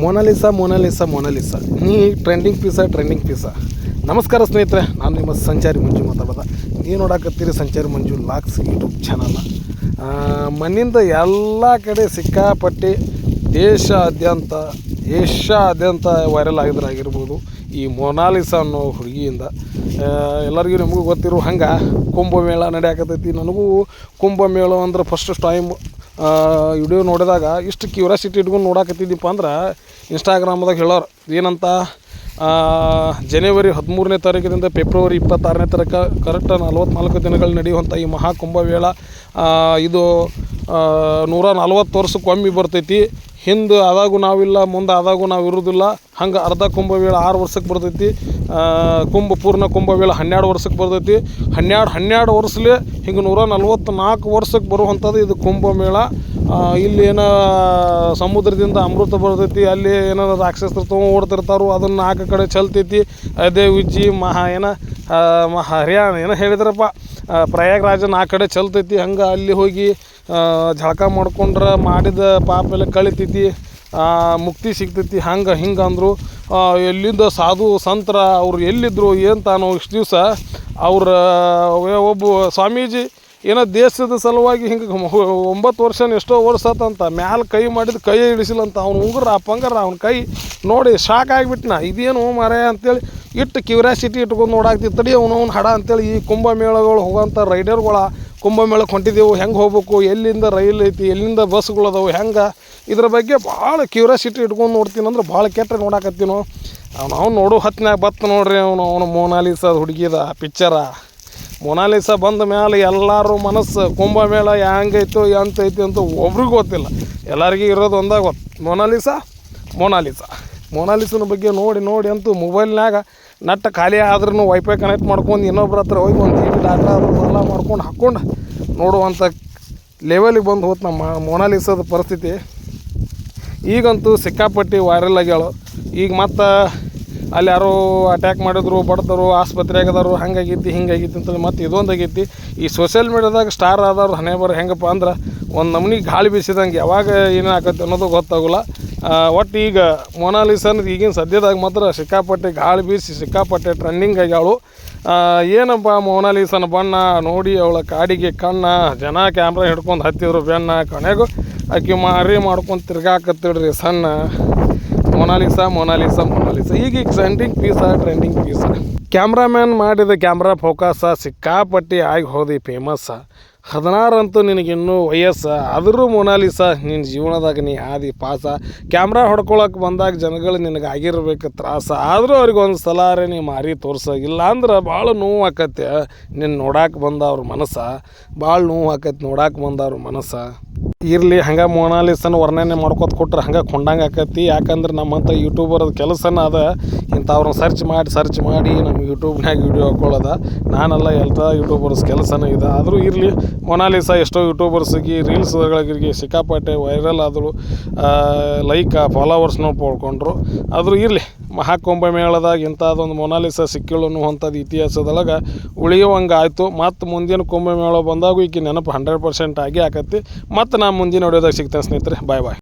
Mona Lisa Mona Lisa Mona Lisa. ನೀ trending piece trending piece ನಮಸ್ಕಾರ ಸ್ನೇಹಿತರೆ, ನಾನು ನಿಮ್ಮ ಸಂಚಾರಿ ಮಂಜು ಮಾತಾಡೋದ. ನೀವು ನೋಡಾಕತ್ತೀರಿ ಸಂಚಾರಿ ಮಂಜು ಲಾಕ್ಸ್ ಯೂಟ್ಯೂಬ್ ಚಾನಲ್ನ. ಮಣ್ಣಿಂದ ಎಲ್ಲ ಕಡೆ ಸಿಕ್ಕಾಪಟ್ಟೆ ದೇಶಾದ್ಯಂತ, ಏಷ್ಯಾದ್ಯಂತ ವೈರಲ್ ಆಗಿದ್ರಾಗಿರ್ಬೋದು ಈ ಮೊನಾಲಿಸಾ ಅನ್ನೋ ಹುಡುಗಿಯಿಂದ. ಎಲ್ಲರಿಗೂ ನಿಮಗೂ ಗೊತ್ತಿರೋ ಹಂಗೆ ಕುಂಭಮೇಳ ನಡೆಯಾಕತ್ತೈತಿ. ನನಗೂ ಕುಂಭಮೇಳ ಅಂದ್ರೆ ಫಸ್ಟ್ ಟೈಮ್ ವಿಡಿಯೋ ನೋಡಿದಾಗ ಇಷ್ಟು ಕ್ಯೂರಿಯಾಸಿಟಿ ಇಟ್ಕೊಂಡು ನೋಡಾಕತ್ತಿದ್ದೀಪ್ಪ ಅಂದ್ರೆ ಇನ್ಸ್ಟಾಗ್ರಾಮ್ದಾಗ ಹೇಳೋರು, ಏನಂತ? ಜನವರಿ ಹದಿಮೂರನೇ ತಾರೀಕಿನಿಂದ ಫೆಬ್ರವರಿ ಇಪ್ಪತ್ತಾರನೇ ತಾರೀಕು ಕರೆಕ್ಟ್ ನಲ್ವತ್ನಾಲ್ಕು ದಿನಗಳು ನಡೆಯುವಂಥ ಈ ಮಹಾಕುಂಭಮೇಳ ಇದು ನೂರ ನಲ್ವತ್ತು ವರ್ಷಕ್ಕೊಮ್ಮೆ ಬರ್ತೈತಿ. ಹಿಂದೆ ಆದಾಗೂ ನಾವಿಲ್ಲ, ಮುಂದೆ ಆದಾಗೂ ನಾವು ಇರೋದಿಲ್ಲ. ಹಂಗೆ ಅರ್ಧ ಕುಂಭಮೇಳ ಆರು ವರ್ಷಕ್ಕೆ ಬರ್ತೈತಿ. ಕುಂಭ ಪೂರ್ಣ ಕುಂಭಮೇಳ ಹನ್ನೆರಡು ವರ್ಷಕ್ಕೆ ಬರ್ತೈತಿ. ಹನ್ನೆರಡು ಹನ್ನೆರಡು ವರ್ಷಲೇ ಹಿಂಗೆ ನೂರ ನಲ್ವತ್ತ್ನಾಲ್ಕು ವರ್ಷಕ್ಕೆ ಬರುವಂಥದ್ದು ಇದು ಕುಂಭಮೇಳ. ಇಲ್ಲಿ ಏನೋ ಸಮುದ್ರದಿಂದ ಅಮೃತ ಬರ್ತೈತಿ, ಅಲ್ಲಿ ಏನೋ ರಾಕ್ಷಸರು ತೊಗೊಂಡು ಓಡ್ತಿರ್ತಾರೋ, ಅದನ್ನು ನಾಲ್ಕು ಕಡೆ ಚಲ್ತೈತಿ. ಅದೇ ಉಜ್ಜಿ, ಮಹಾ ಏನ ಮಹಾ ಹರಿಯಾಣ, ಏನೋ ಹೇಳಿದ್ರಪ್ಪ. ಪ್ರಯಾಗ್ರಾಜ ನಾಲ್ಕು ಕಡೆ ಚಲ್ತೈತಿ. ಹಂಗೆ ಅಲ್ಲಿ ಹೋಗಿ ಜಳಕ ಮಾಡ್ಕೊಂಡ್ರೆ ಮಾಡಿದ ಪಾಪ ಎಲ್ಲ ಕಳಿತೈತಿ. ಆ, ಮುಕ್ತಿ ಸಿಗ್ತೈತಿ. ಹಂಗೆ ಹಿಂಗೆ ಅಂದರು. ಎಲ್ಲಿಂದ ಸಾಧು ಸಂತರ ಅವ್ರು ಎಲ್ಲಿದ್ದರು ಏನು ತಾನು ಇಷ್ಟು ದಿವಸ ಅವ್ರ ಒಬ್ಬ ಸ್ವಾಮೀಜಿ ಏನೋ ದೇಶದ ಸಲುವಾಗಿ ಹಿಂಗೆ ಒಂಬತ್ತು ವರ್ಷ ಎಷ್ಟೋ ಆತಂತ ಮ್ಯಾಲ ಕೈ ಮಾಡಿದ ಕೈ ಇಳಿಸಿಲ್ಲಂತ ಅವ್ನು ಉಂಗುರ ಪಂಗರ ಅವ್ನ ಕೈ ನೋಡಿ ಶಾಕ್ ಆಗಿಬಿಟ್ನ. ಇದೇನು ಮಾರೇ ಅಂತೇಳಿ ಇಟ್ಟು ಕ್ಯೂರಿಯಾಸಿಟಿ ಇಟ್ಕೊಂಡು ನೋಡಾಕ್ತಿತ್ತು ತಡಿ ಅವನು ಅವ್ನು ಹಡ ಅಂತೇಳಿ ಈ ಕುಂಭಮೇಳಗಳು ಹೋಗೋಂಥ ರೈಡರ್ಗಳ ಕುಂಭಮೇಳಕ್ಕೆ ಹೊಂಟಿದ್ದೆವು ಹೆಂಗೆ ಹೋಗ್ಬೇಕು, ಎಲ್ಲಿಂದ ರೈಲ್ ಐತಿ, ಎಲ್ಲಿಂದ ಬಸ್ಗಳು ಅದಾವು, ಹೆಂಗೆ? ಇದ್ರ ಬಗ್ಗೆ ಭಾಳ ಕ್ಯೂರಿಯಾಸಿಟಿ ಇಟ್ಕೊಂಡು ನೋಡ್ತೀನಿ ಅಂದ್ರೆ ಭಾಳ ಕೆಟ್ಟರೆ ನೋಡಾಕತ್ತೀನೋ. ನಾವು ನೋಡು ಹತ್ತನೇ ಬತ್ತ ನೋಡ್ರಿ ಅವನು ಅವನು ಮೋನಾಲಿಸ ಹುಡುಗಿದ ಪಿಕ್ಚರ ಮೊನಾಲಿಸ ಬಂದ ಮೇಲೆ ಎಲ್ಲರೂ ಮನಸ್ಸು, ಕುಂಭಮೇಳ ಹೆಂಗೈತೋ ಎಂತೈತಿ ಅಂತ ಒಬ್ರಿಗೂ ಗೊತ್ತಿಲ್ಲ. ಎಲ್ಲರಿಗೂ ಇರೋದು ಒಂದಾಗ ಗೊತ್ತು ಮೊನಾಲಿಸ ಮೊನಾಲಿಸ ಮೊನಾಲಿಸನ ಬಗ್ಗೆ ನೋಡಿ ನೋಡಿ ಅಂತೂ ಮೊಬೈಲ್ನಾಗ ನಟ್ಟ ಖಾಲಿ ಆದ್ರೂ ವೈಫೈ ಕನೆಕ್ಟ್ ಮಾಡ್ಕೊಂಡು ಇನ್ನೊಬ್ರ ಹತ್ರ ಹೋಗಿ ಒಂದು ಟಿ ವಿ ಡಾಟಾ ಮಾಡ್ಕೊಂಡು ಹಾಕ್ಕೊಂಡು ನೋಡುವಂಥ ಲೆವೆಲಿಗೆ ಬಂದು ಹೋತು ನಮ್ಮ ಮೊನಾಲಿಸದ ಪರಿಸ್ಥಿತಿ. ಈಗಂತೂ ಸಿಕ್ಕಾಪಟ್ಟಿ ವೈರಲ್ ಆಗ್ಯಾಳು. ಈಗ ಮತ್ತು ಅಲ್ಲಿ ಯಾರೋ ಅಟ್ಯಾಕ್ ಮಾಡಿದ್ರು ಬಡ್ದರು ಆಸ್ಪತ್ರೆಯಾಗದಾರು ಹಂಗಾಗೈತಿ ಹಿಂಗಾಗೈತಿ ಅಂತೇಳಿ ಮತ್ತು ಇದೊಂದು ಆಗೈತಿ. ಈ ಸೋಷಿಯಲ್ ಮೀಡ್ಯಾದಾಗ ಸ್ಟಾರ್ ಆದವ್ರು ಹಣೆ ಬರ ಹೆಂಗಪ್ಪ ಅಂದ್ರೆ ಒಂದು ನಮ್ನಿ ಗಾಳಿ ಬೀಸಿದಂಗೆ ಯಾವಾಗ ಏನು ಆಗತ್ತೆ ಅನ್ನೋದು ಗೊತ್ತಾಗಲ್ಲ. ಒಟ್ಟು ಈಗ ಮೊನಾಲಿಸ್ ಅನ್ನೋದು ಈಗಿನ ಸದ್ಯದಾಗ ಮಾತ್ರ ಸಿಕ್ಕಾಪಟ್ಟೆ ಗಾಳಿ ಬೀಸಿ, ಸಿಕ್ಕಾಪಟ್ಟೆ ಟ್ರೆಂಡಿಂಗ್ ಆಗ್ಯಾಳು. ಏನಪ್ಪ ಮೋನಾಲಿಸನ ಬಣ್ಣ, ನೋಡಿ ಅವಳ ಕಾಡಿಗೆ ಕಣ್ಣ, ಜನ ಕ್ಯಾಮ್ರಾ ಹಿಡ್ಕೊಂಡು ಹತ್ತಿದ್ರು ಬೆನ್ನ ಕೊನೆಗೂ ಆಕೆ ಮಾರಿ ಮಾಡ್ಕೊಂಡು ತಿರ್ಗಾಕತ್ತಿಡ್ರಿ ಸಣ್ಣ. ಮೊನಾಲಿಸ ಮೊನಾಲಿಸ ಮೊನಾಲಿಸ. ಈಗೀಗ ಈಗ trending piece trending piece cameraman ಮಾಡಿದ ಕ್ಯಾಮ್ರಾ ಫೋಕಸ ಸಿಕ್ಕಾಪಟ್ಟಿ ಆಗಿ ಹೋದಿ ಫೇಮಸ್ಸ ಹದಿನಾರಂತೂ ನಿನಗಿನ್ನೂ ವಯಸ್ಸು, ಆದರೂ ಮೊನಾಲಿಸ ನಿನ್ನ ಜೀವನದಾಗ ನೀ ಆದಿ ಪಾಸ. ಕ್ಯಾಮ್ರಾ ಹೊಡ್ಕೊಳಕ್ಕೆ ಬಂದಾಗ ಜನಗಳು ನಿನಗೆ ಆಗಿರ್ಬೇಕು ತ್ರಾಸ. ಆದರೂ ಅವ್ರಿಗೆ ಒಂದು ಸಲಾರೆ ನೀ ಮಾರಿ ತೋರ್ಸ. ಅಂದ್ರೆ ಭಾಳ ನೋವು ಆಕತ್ತೆ ನಿನ್ನ ನೋಡಾಕೆ ಬಂದವ್ರ ಮನಸ್ಸ. ಭಾಳ ನೋವು ಆಕತ್ತೆ ನೋಡಾಕೆ ಬಂದವ್ರ ಮನಸ್ಸ. ಇರಲಿ, ಹಂಗೆ ಮೊನಾಲಿಸನ ವರ್ಣನೆ ಮಾಡ್ಕೊತ ಕೊಟ್ರೆ ಹಂಗೆ ಕೊಂಡಂಗೆ ಆಕತಿ. ಯಾಕಂದ್ರೆ ನಮ್ಮಂಥ ಯೂಟ್ಯೂಬರದ ಕೆಲಸನ ಅದ. ಇಂಥವ್ರನ್ನ ಸರ್ಚ್ ಮಾಡಿ ಸರ್ಚ್ ಮಾಡಿ ನಮ್ಮ ಯೂಟ್ಯೂಬ್ನಾಗ ವೀಡಿಯೋ ಹಾಕೊಳ್ಳೋದ ನಾನೆಲ್ಲ ಎಲ್ಲ ಯೂಟ್ಯೂಬರ್ಸ್ ಕೆಲಸನ ಇದೆ. ಆದರೂ ಇರಲಿ ಮೊನಾಲಿಸ ಎಷ್ಟೋ ಯೂಟ್ಯೂಬರ್ಸಿಗೆ ರೀಲ್ಸ್ಗಳಿಗೆ ಸಿಕ್ಕಾಪಟ್ಟೆ ವೈರಲ್ ಆದರು ಲೈಕ್ ಫಾಲೋವರ್ಸ್ನೂ ಪಡ್ಕೊಂಡ್ರು. ಆದರೂ ಇರಲಿ. ಮಹಾಕುಂಭಮೇಳದಾಗ ಇಂಥದ್ದೊಂದು ಮೊನಾಲಿಸ ಸಿಕ್ಕಿಳು ಅನ್ನುವಂಥದ್ದು ಇತಿಹಾಸದೊಳಗೆ ಉಳಿಯುವಂಗೆ ಆಯಿತು ಮತ್ತು ಮುಂದಿನ ಕುಂಭಮೇಳ ಬಂದಾಗ ಈಕೆ ನೆನಪು ಹಂಡ್ರೆಡ್ ಪರ್ಸೆಂಟ್ ಆಗಿ ಆಕತಿ ಮತ್ತು ನಾ ಮುಂದಿನ ಹೊಡೆಯೋದಾಗ ಸಿಗ್ತೇನೆ ಸ್ನೇಹಿತರೆ. ಬಾಯ್ ಬಾಯ್.